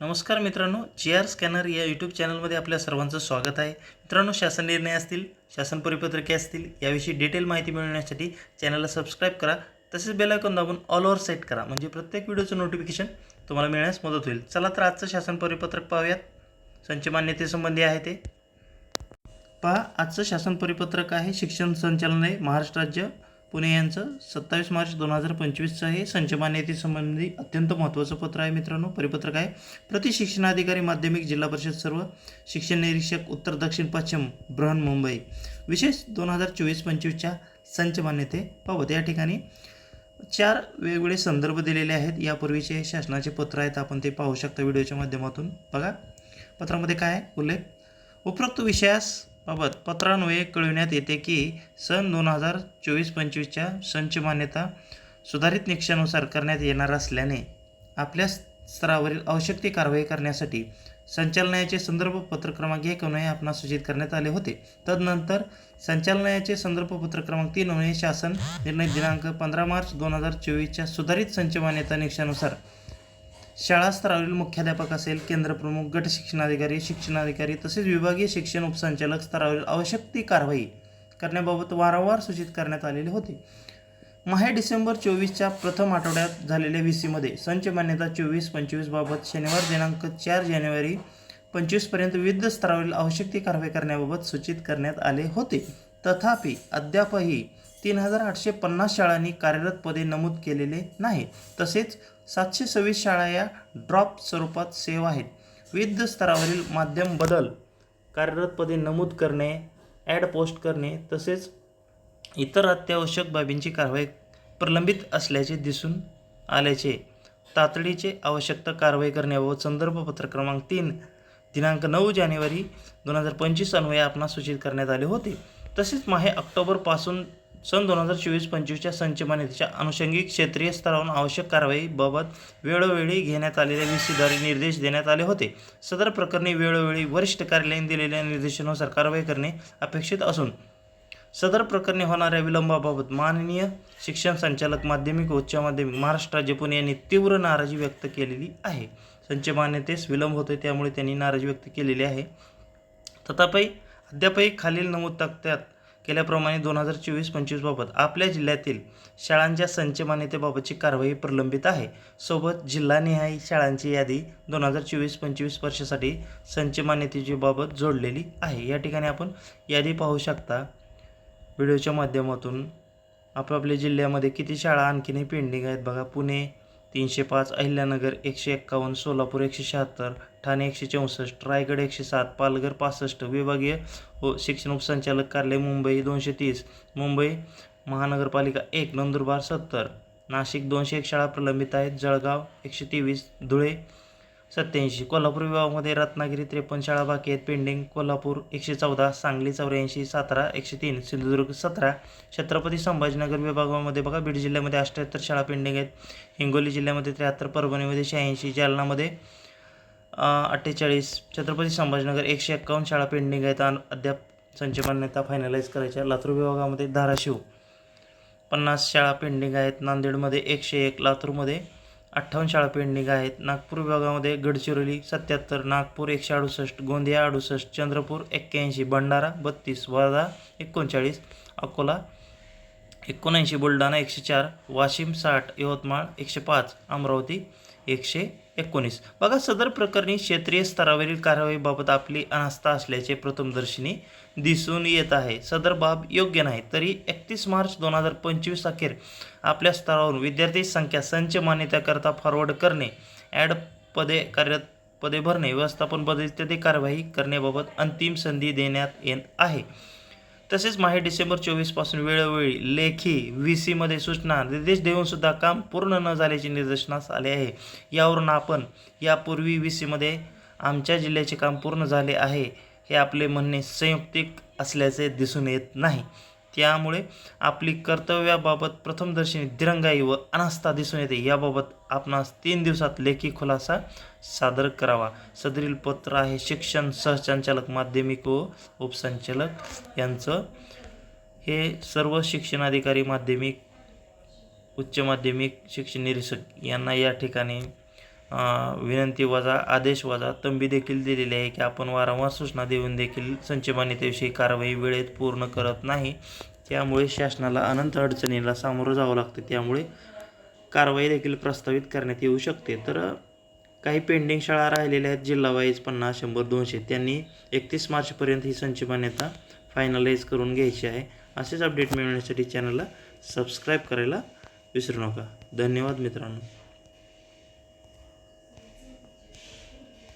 नमस्कार मित्रांनो G R scanner या यूट्यूब चॅनलमध्ये आपल्या सर्वांचं स्वागत आहे. मित्रांनो शासन निर्णय असतील शासन परिपत्रके असतील याविषयी डिटेल माहिती मिळवण्यासाठी चॅनलला सबस्क्राईब करा. तसेच बेलायकॉन दाबून ऑल ओव्हर सेट करा. म्हणजे प्रत्येक व्हिडिओचं नोटिफिकेशन तुम्हाला मिळण्यास मदत होईल. चला तर आजचं शासन परिपत्रक पाहूयात. संच मान्यतेसंबंधी आहे ते. पहा आजचं शासन परिपत्रक आहे शिक्षण संचालनालय महाराष्ट्र राज्य. पुणे यांचं सत्तावीस मार्च दोन हजार पंचवीसचं आहे संचमान्यतेसंबंधी अत्यंत महत्त्वाचं पत्र आहे मित्रांनो. परिपत्रक आहे. प्रतिशिक्षणाधिकारी माध्यमिक जिल्हा परिषद सर्व शिक्षण निरीक्षक उत्तर दक्षिण पश्चिम बृहन मुंबई. विशेष दोन हजार चोवीस पंचवीसच्या संचमान्यतेबाबत या ठिकाणी चार वेगवेगळे संदर्भ दिलेले आहेत. यापूर्वीचे शासनाचे पत्र आहेत. आपण ते पाहू शकता व्हिडिओच्या माध्यमातून. बघा पत्रामध्ये काय आहे? उल्लेख. उपरोक्त विषयास बाबत पत्रान्वये कळविण्यात येते की सन दोन हजार चोवीस पंचवीसच्या संच मान्यता सुधारित निकषानुसार करण्यात येणार असल्याने आपल्या स्तरावरील आवश्यक ती कारवाई करण्यासाठी संचालनायाचे संदर्भ पत्र क्रमांक एक अन्वये आपणास सूचित करण्यात आले होते. तदनंतर संचालनायाचे संदर्भ पत्र क्रमांक तीन अनुय शासन निर्णय दिनांक पंधरा मार्च दोन हजार चोवीसच्या सुधारित संच मान्यता निकषानुसार शाळा स्तरावरील मुख्याध्यापक असेल केंद्रप्रमुख गट शिक्षणाधिकारी शिक्षणाधिकारी तसेच विभागीय शिक्षण उपसंचालक स्तरावरील आवश्यक ती कारवाई करण्याबाबत वारंवार सूचित करण्यात आलेले होते. माहे डिसेंबर चोवीसच्या प्रथम आठवड्यात झालेल्या व्ही सीमध्ये संच मान्यता चोवीस पंचवीसबाबत शनिवार दिनांक चार जानेवारी पंचवीसपर्यंत विविध स्तरावरील आवश्यक ती कारवाई करण्याबाबत सूचित करण्यात आले होते. तथापि अद्यापही तीन हजार आठशे पन्नास शाळांनी कार्यरत पदे नमूद केलेले नाही. तसेच सातशे सव्वीस शाळा या ड्रॉप स्वरूपात सेव आहेत. विविध स्तरावरील माध्यम बदल कार्यरत पदे नमूद करणे ॲड पोस्ट करणे तसेच इतर अत्यावश्यक बाबींची कारवाई प्रलंबित असल्याचे दिसून आल्याचे तातडीचे आवश्यकता कारवाई करण्याबाबत संदर्भ पत्र क्रमांक तीन दिनांक नऊ जानेवारी दोन हजार पंचवीस अन्वये आपणास सूचित करण्यात आले होते. तसेच माहे ऑक्टोबरपासून सन दोन हजार चोवीस पंचवीसच्या संचमानितीच्या अनुषंगिक क्षेत्रीय स्तरावरून आवश्यक कारवाईबाबत वेळोवेळी घेण्यात आलेल्या विसीद्वारे निर्देश देण्यात आले होते. सदर प्रकरणी वेळोवेळी वरिष्ठ कार्यालयाने दिलेल्या निर्देशानुसार कारवाई करणे अपेक्षित असून सदर प्रकरणी होणाऱ्या विलंबाबाबत माननीय शिक्षण संचालक माध्यमिक उच्च माध्यमिक महाराष्ट्र राज्य पुणे यांनी तीव्र नाराजी व्यक्त केलेली आहे. संच मान्यतेस विलंब होतोय त्यामुळे त्यांनी नाराजी व्यक्त केलेली आहे. तथापि अद्यापही खालील नमूद तक्त्यात केल्याप्रमाणे दोन हजार चोवीस पंचवीसबाबत आपल्या जिल्ह्यातील शाळांच्या संच मान्यतेबाबतची कारवाई प्रलंबित आहे. सोबत जिल्हानिहाय शाळांची यादी दोन हजार चोवीस पंचवीस वर्षासाठी संचमान्यतेची बाबत जोडलेली आहे. या ठिकाणी आपण यादी पाहू शकता. व्हिडिओच्या माध्यमातून आपापल्या जिल्ह्यामध्ये किती शाळा आणखीनही पेंडिंग आहेत बघा. पुणे तीनशे पाच अहिल्यानगर एकशे एक्कावन्न सोलापूर एकशे शहात्तर ठाणे एकशे चौसष्ट रायगड एकशे सात पालघर पासष्ट विभागीय व शिक्षण उपसंचालक कार्यालय मुंबई दोनशे तीस मुंबई महानगरपालिका एक नंदुरबार सत्तर नाशिक दोनशे एक शाळा प्रलंबित आहेत जळगाव एकशे तेवीस धुळे सत्याऐंशी. कोल्हापूर विभागामध्ये रत्नागिरी त्रेपन्न शाळा बाकी आहेत. पेंडिंग कोल्हापूर एकशे चौदा सांगली चौऱ्याऐंशी सातारा एकशे तीन सिंधुदुर्ग सतरा छत्रपती संभाजीनगर विभागामध्ये बघा बीड जिल्ह्यामध्ये अठ्ठ्याहत्तर शाळा पेंडिंग आहेत. हिंगोली जिल्ह्यामध्ये त्र्याहत्तर परभणीमध्ये शहाऐंशी जालनामध्ये अठ्ठेचाळीस छत्रपती संभाजीनगर एकशे एक्कावन्न शाळा पेंडिंग आहेत. आणि अद्याप संच मान्यता फायनलाईज करायच्या. लातूर विभागामध्ये धाराशिव पन्नास शाळा पेंडिंग आहेत. नांदेडमध्ये एकशे एक लातूरमध्ये अठ्ठावन्न शाळा पेंडिंग आहेत. नागपूर विभागामध्ये गडचिरोली सत्याहत्तर नागपूर एकशे अडुसष्ट गोंदिया अडुसष्ट चंद्रपूर एक्क्याऐंशी भंडारा बत्तीस वर्धा एकोणचाळीस अकोला एकोणऐंशी बुलढाणा एकशे चार वाशिम साठ यवतमाळ एकशे पाच अमरावती एकशे एकोणीस. बघा सदर प्रकरणी क्षेत्रीय स्तरावरील कारवाईबाबत आपली अनास्था असल्याचे प्रथमदर्शनी दिसून येत आहे. सदर बाब योग्य नाही तरी एकतीस मार्च दोन हजार पंचवीस अखेर आपल्या स्तरावरून विद्यार्थी संख्या संच मान्यताकरता फॉरवर्ड करणे ॲड पदे कार्यरत पदे भरणे व्यवस्थापन पदे इत्यादी कारवाई करण्याबाबत अंतिम संधी देण्यात येत आहे. तसेच माहे डिसेंबर चोवीसपासून वेळोवेळी लेखी व्ही सीमध्ये सूचना निर्देश देऊनसुद्धा काम पूर्ण न झाल्याचे निदर्शनास आले आहे. यावरून आपण यापूर्वी व्ही सीमध्ये आमच्या जिल्ह्याचे काम पूर्ण झाले आहे हे आपले म्हणणे संयुक्तिक असल्याचे दिसून येत नाही. त्यामुळे आपली कर्तव्याबाबत प्रथमदर्शनी दिरंगाई व अनास्था दिसून येते. याबाबत आपणास तीन दिवसात लेखी खुलासा सादर करावा. सदरील पत्र आहे शिक्षण सहसंचालक माध्यमिक व उपसंचालक यांचं. हे सर्व शिक्षणाधिकारी माध्यमिक उच्च माध्यमिक शिक्षण निरीक्षक यांना या ठिकाणी विनंती वजा आदेश वजा तंबी देखील दिलेली आहे की आपण वारंवार सूचना देऊन देखील संचमानितेविषयी कारवाई वेळेत पूर्ण करत नाही. त्यामुळे शासनाला अनंत अडचणीला सामोरं जावं लागतं. त्यामुळे कारवाई देखील प्रस्तावित करण्यात येऊ शकते. तर काही पेंडिंग शाळा राहिलेल्या आहेत. जिल्हावाईज पन्नास शंभर दोनशे. त्यांनी एकतीस मार्चपर्यंत ही संच मान्यता फायनलाइज करून घ्यायची आहे. असेच अपडेट मिळवण्यासाठी चॅनलला सबस्क्राईब करायला विसरू नका. धन्यवाद मित्रांनो.